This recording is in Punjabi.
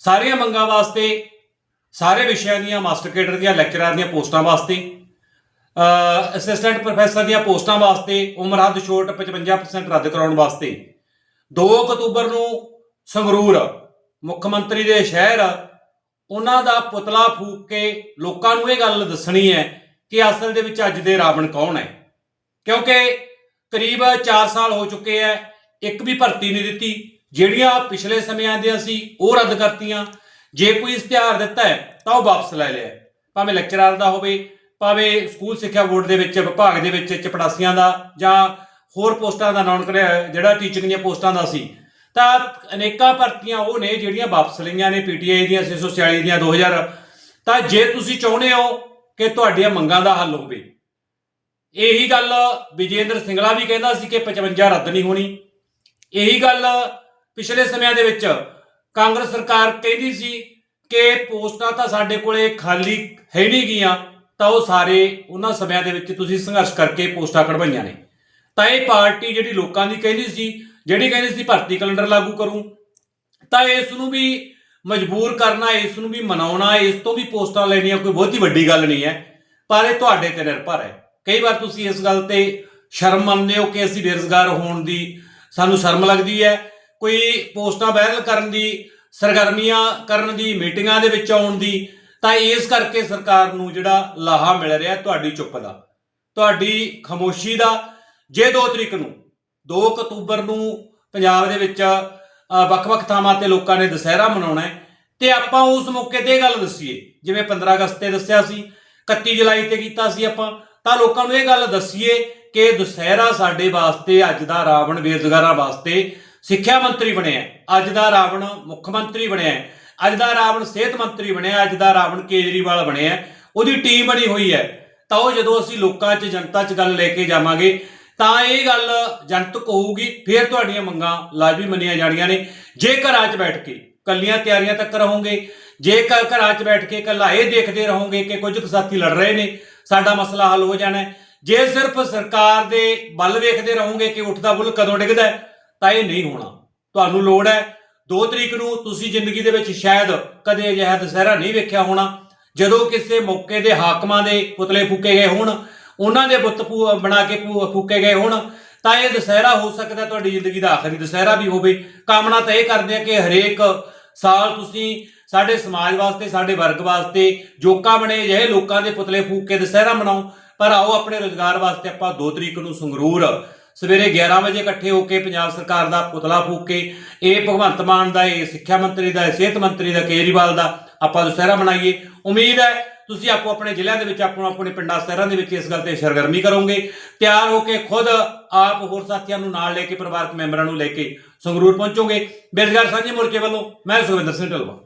ਸਾਰੀਆਂ ਮੰਗਾਂ ਵਾਸਤੇ, ਸਾਰੇ ਵਿਸ਼ਿਆਂ ਦੀਆਂ ਮਾਸਟਰ ਕੇਡਰ ਦੀਆਂ ਲੈਕਚਰਰ ਦੀਆਂ ਪੋਸਟਾਂ ਵਾਸਤੇ ਅਸਿਸਟੈਂਟ ਪ੍ਰੋਫੈਸਰ ਦੀਆਂ ਪੋਸਟਾਂ ਵਾਸਤੇ, ਉਮਰ ਹੱਦ ਛੋਟ 55% ਰੱਦ ਕਰਾਉਣ ਵਾਸਤੇ। 2 ਅਕਤੂਬਰ ਨੂੰ ਸੰਗਰੂਰ, ਮੁੱਖ ਮੰਤਰੀ ਦੇ ਸ਼ਹਿਰ, ਉਹਨਾਂ ਦਾ ਪੁਤਲਾ ਫੂਕ ਕੇ ਲੋਕਾਂ ਨੂੰ ਇਹ ਗੱਲ ਦੱਸਣੀ ਹੈ ਕਿ ਅਸਲ ਦੇ ਵਿੱਚ ਅੱਜ ਦੇ ਰਾਵਣ ਕੌਣ ਹੈ। ਕਿਉਂਕਿ ਕਰੀਬ 4 ਸਾਲ ਹੋ ਚੁੱਕੇ ਹੈ, ਇੱਕ ਵੀ ਭਰਤੀ ਨਹੀਂ ਦਿੱਤੀ ਜਿਹੜੀਆਂ ਪਿਛਲੇ ਸਮਿਆਂ ਦੀਆਂ ਸੀ, ਉਹ ਰੱਦ ਕਰਤੀਆਂ। ਜੇ ਕੋਈ ਇਸ਼ਤਿਹਾਰ ਦਿੱਤਾ ਹੈ, ਤਾਂ ਉਹ ਵਾਪਸ ਲੈ ਲਿਆ ਭਾਵੇਂ ਲੈਕਚਰਾਰ ਦਾ ਹੋਵੇ, ਭਾਵੇਂ ਸਕੂਲ ਸਿੱਖਿਆ ਬੋਰਡ ਦੇ ਵਿੱਚ, ਵਿਭਾਗ ਦੇ ਵਿੱਚ, ਚਪੜਾਸੀਆਂ ਦਾ ਜਾਂ ਹੋਰ ਪੋਸਟਾਂ ਦਾ ਨਾਮ ਕਰਿਆ ਜਿਹੜਾ ਟੀਚਿੰਗ ਦੀਆਂ ਪੋਸਟਾਂ ਦਾ ਸੀ, ਤਾਂ ਅਨੇਕਾਂ ਭਰਤੀਆਂ ਉਹ ਨੇ ਜਿਹੜੀਆਂ ਵਾਪਸ ਲਈਆਂ ਨੇ, ਪੀਟੀਆਈ ਦੀਆਂ 646 ਦੀਆਂ 2000 ਤਾਂ ਜੇ ਤੁਸੀਂ ਚਾਹੁੰਦੇ ਹੋ ਕਿ ਤੁਹਾਡੀਆਂ ਮੰਗਾਂ ਦਾ ਹੱਲ ਹੋਵੇ, ਇਹੀ ਗੱਲ ਵਿਜੇਂਦਰ ਸਿੰਗਲਾ ਵੀ ਕਹਿੰਦਾ ਸੀ ਕਿ 55 ਰੱਦ ਨਹੀਂ ਹੋਣੀ। ਇਹੀ ਗੱਲ ਪਿਛਲੇ ਸਮਿਆਂ ਦੇ ਵਿੱਚ ਕਾਂਗਰਸ ਸਰਕਾਰ ਕਹਿੰਦੀ ਸੀ ਕਿ ਪੋਸਟਾਂ ਤਾਂ ਸਾਡੇ ਕੋਲੇ ਖਾਲੀ ਹੈ ਨਹੀਂ ਗੀਆਂ ਤਾਂ ਉਹ ਸਾਰੇ ਉਹਨਾਂ ਸਮਿਆਂ ਦੇ ਵਿੱਚ ਤੁਸੀਂ ਸੰਘਰਸ਼ ਕਰਕੇ ਪੋਸਟਾਂ ਕਢਵਾਈਆਂ ਨੇ। ਤਾਂ ਇਹ ਪਾਰਟੀ ਜਿਹੜੀ ਲੋਕਾਂ ਦੀ ਕਹਿੰਦੀ ਸੀ, ਜਿਹੜੀ ਕਹਿੰਦੀ ਸੀ ਭਰਤੀ ਕੈਲੰਡਰ ਲਾਗੂ ਕਰੂੰ, ਤਾਂ ਇਸ ਨੂੰ ਵੀ ਮਜਬੂਰ ਕਰਨਾ, ਇਸ ਨੂੰ ਵੀ ਮਨਾਉਣਾ, ਇਸ ਤੋਂ ਵੀ ਪੋਸਟਾਂ ਲੈਣੀਆਂ ਕੋਈ ਬਹੁਤੀ ਵੱਡੀ ਗੱਲ ਨਹੀਂ ਹੈ, ਪਰ ਇਹ ਤੁਹਾਡੇ ਤੇ ਨਿਰਭਰ ਹੈ। ਕਈ ਵਾਰ ਤੁਸੀਂ ਇਸ ਗੱਲ ਤੇ ਸ਼ਰਮ ਮੰਨਦੇ ਹੋ ਕਿ ਅਸੀਂ ਬੇਰੁਜ਼ਗਾਰ ਹੋਣ ਦੀ ਸਾਨੂੰ ਸ਼ਰਮ ਲੱਗਦੀ ਹੈ ਕੋਈ ਪੋਸਟਾਂ ਵਾਇਰਲ ਕਰਨ ਦੀ, ਸਰਗਰਮੀਆਂ ਕਰਨ ਦੀ, ਮੀਟਿੰਗਾਂ ਦੇ ਵਿੱਚ ਆਉਣ ਦੀ, ਤਾਂ ਇਸ ਕਰਕੇ ਸਰਕਾਰ ਨੂੰ ਜਿਹੜਾ ਲਾਹਾ ਮਿਲ ਰਿਹਾ ਤੁਹਾਡੀ ਚੁੱਪ ਦਾ। ਤੁਹਾਡੀ ਖਾਮੋਸ਼ੀ ਦਾ, ਜੇ 2 ਤਰੀਕ ਨੂੰ 2 ਅਕਤੂਬਰ ਨੂੰ ਪੰਜਾਬ ਦੇ ਵਿੱਚ ਵੱਖ-ਵੱਖ ਥਾਵਾਂ ਤੇ ਲੋਕਾਂ ਨੇ ਦੁਸਹਿਰਾ ਮਨਾਉਣਾ ਹੈ, ਤੇ ਆਪਾਂ ਉਸ ਮੌਕੇ ਤੇ ਇਹ ਗੱਲ ਦੱਸੀਏ, ਜਿਵੇਂ 15 ਅਗਸਤ ਤੇ ਦੱਸਿਆ ਸੀ 31 ਜੁਲਾਈ ਤੇ ਕੀਤਾ ਸੀ ਆਪਾਂ, ਤਾਂ ਲੋਕਾਂ ਨੂੰ ਇਹ ਗੱਲ ਦੱਸੀਏ ਕਿ ਦੁਸਹਿਰਾ ਸਾਡੇ ਵਾਸਤੇ, ਅੱਜ ਦਾ ਰਾਵਣ ਬੇਰੁਜ਼ਗਾਰਾਂ ਵਾਸਤੇ ਸਿੱਖਿਆ ਮੰਤਰੀ ਬਣਿਆ ਅੱਜ ਦਾ ਰਾਵਣ ਮੁੱਖ ਮੰਤਰੀ ਬਣਿਆ ਅੱਜ ਦਾ ਰਾਵਣ ਸਿਹਤ ਮੰਤਰੀ ਬਣਿਆ ਅੱਜ ਦਾ ਰਾਵਣ ਕੇਜਰੀਵਾਲ ਬਣਿਆ ਉਹਦੀ ਟੀਮ ਬਣੀ ਹੋਈ ਹੈ ਤਾਂ ਉਹ ਜਦੋਂ ਅਸੀਂ ਲੋਕਾਂ 'ਚ ਜਨਤਾ 'ਚ ਗੱਲ ਲੈ ਕੇ ਜਾਵਾਂਗੇ ਤਾਂ ਇਹ ਗੱਲ ਜਨਤਕ ਹੋਊਗੀ ਫਿਰ ਤੁਹਾਡੀਆਂ ਮੰਗਾਂ ਲਾਜ਼ਮੀ ਮੰਨੀਆਂ ਜਾਣੀਆਂ ਨੇ। ਜੇ ਘਰਾਂ 'ਚ ਬੈਠ ਕੇ ਕੱਲੀਆਂ ਤਿਆਰੀਆਂ ਤੱਕ ਰਹੋਗੇ ਜੇ ਘਰਾਂ 'ਚ ਬੈਠ ਕੇ ਕੱਲਾ ਇਹ ਦੇਖਦੇ ਰਹੋਗੇ ਕਿ ਕੁਝ ਕੁ ਸਾਥੀ ਲੜ ਰਹੇ ਨੇ ਸਾਡਾ ਮਸਲਾ ਹੱਲ ਹੋ ਜਾਣਾ। ਜੇ ਸਿਰਫ ਸਰਕਾਰ ਦੇ ਬਲ ਵੇਖਦੇ ਰਹੋਗੇ ਕਿ ਉੱਠਦਾ ਬੁੱਲ ਕਦੋਂ ਡਿੱਗਦਾ ਹੈ, ਤਾਂ ਇਹ ਨਹੀਂ ਹੋਣਾ। ਤੁਹਾਨੂੰ ਲੋੜ ਹੈ 2 ਤਰੀਕ ਨੂੰ ਤੁਸੀਂ ਜ਼ਿੰਦਗੀ ਦੇ ਵਿੱਚ ਸ਼ਾਇਦ ਕਦੇ ਅਜਿਹਾ ਦੁਸਹਿਰਾ ਨਹੀਂ ਵੇਖਿਆ ਹੋਣਾ, ਜਦੋਂ ਕਿਸੇ ਮੌਕੇ ਦੇ ਹਾਕਮਾਂ ਦੇ ਪੁਤਲੇ ਫੂਕੇ ਗਏ ਹੋਣ, ਉਹਨਾਂ ਦੇ ਬੁੱਤ ਬਣਾ ਕੇ ਫੂਕੇ ਗਏ ਹੋਣ, ਤਾਂ ਇਹ ਦੁਸਹਿਰਾ ਹੋ ਸਕਦਾ ਤੁਹਾਡੀ ਜ਼ਿੰਦਗੀ ਦਾ ਆਖਰੀ ਦੁਸਹਿਰਾ ਵੀ ਹੋਵੇ। ਕਾਮਨਾ ਤਾਂ ਇਹ ਕਰਦੇ ਆ ਕਿ ਹਰੇਕ ਸਾਲ ਤੁਸੀਂ ਸਾਡੇ ਸਮਾਜ ਵਾਸਤੇ, ਸਾਡੇ ਵਰਗ ਵਾਸਤੇ ਜੋਕਾ ਬਣੇ, ਅਜਿਹੇ ਲੋਕਾਂ ਦੇ ਪੁਤਲੇ ਫੂਕ ਕੇ ਦੁਸਹਿਰਾ ਮਨਾਓ, ਪਰ ਆਓ ਆਪਣੇ ਰੋਜ਼ਗਾਰ ਵਾਸਤੇ ਆਪਾਂ 2 ਤਰੀਕ ਨੂੰ ਸੰਗਰੂਰ ਸਵੇਰੇ 11 ਵਜੇ ਇਕੱਠੇ ਹੋ ਕੇ ਪੰਜਾਬ ਸਰਕਾਰ ਦਾ ਪੁਤਲਾ ਫੂਕ ਕੇ ਇਹ ਭਗਵੰਤ ਮਾਨ ਦਾ, ਇਹ ਸਿੱਖਿਆ ਮੰਤਰੀ ਦਾ, ਇਹ ਸਿਹਤ ਮੰਤਰੀ ਦਾ, ਕੇਜਰੀਵਾਲ ਦਾ ਆਪਾਂ ਦੁਸਹਿਰਾ ਮਨਾਈਏ। ਉਮੀਦ ਹੈ ਤੁਸੀਂ ਆਪੋ ਆਪਣੇ ਜ਼ਿਲ੍ਹਿਆਂ ਦੇ ਵਿੱਚ, ਆਪੋ ਆਪਣੇ ਪਿੰਡਾਂ ਸ਼ਹਿਰਾਂ ਦੇ ਵਿੱਚ ਇਸ ਗੱਲ ਤੇ ਸਰਗਰਮੀ ਕਰੋਗੇ। ਤਿਆਰ ਹੋ ਕੇ ਖੁਦ ਆਪ ਹੋਰ ਸਾਥੀਆਂ ਨੂੰ ਨਾਲ ਲੈ ਕੇ, ਪਰਿਵਾਰਕ ਮੈਂਬਰਾਂ ਨੂੰ ਲੈ ਕੇ ਸੰਗਰੂਰ ਪਹੁੰਚੋਗੇ। ਬੇਰੁਜ਼ਗਾਰ ਸਾਂਝੇ ਮੋਰਚੇ ਵੱਲੋਂ, ਮੈਂ ਸੁਖਵਿੰਦਰ ਸਿੰਘ ਢਲਵਾ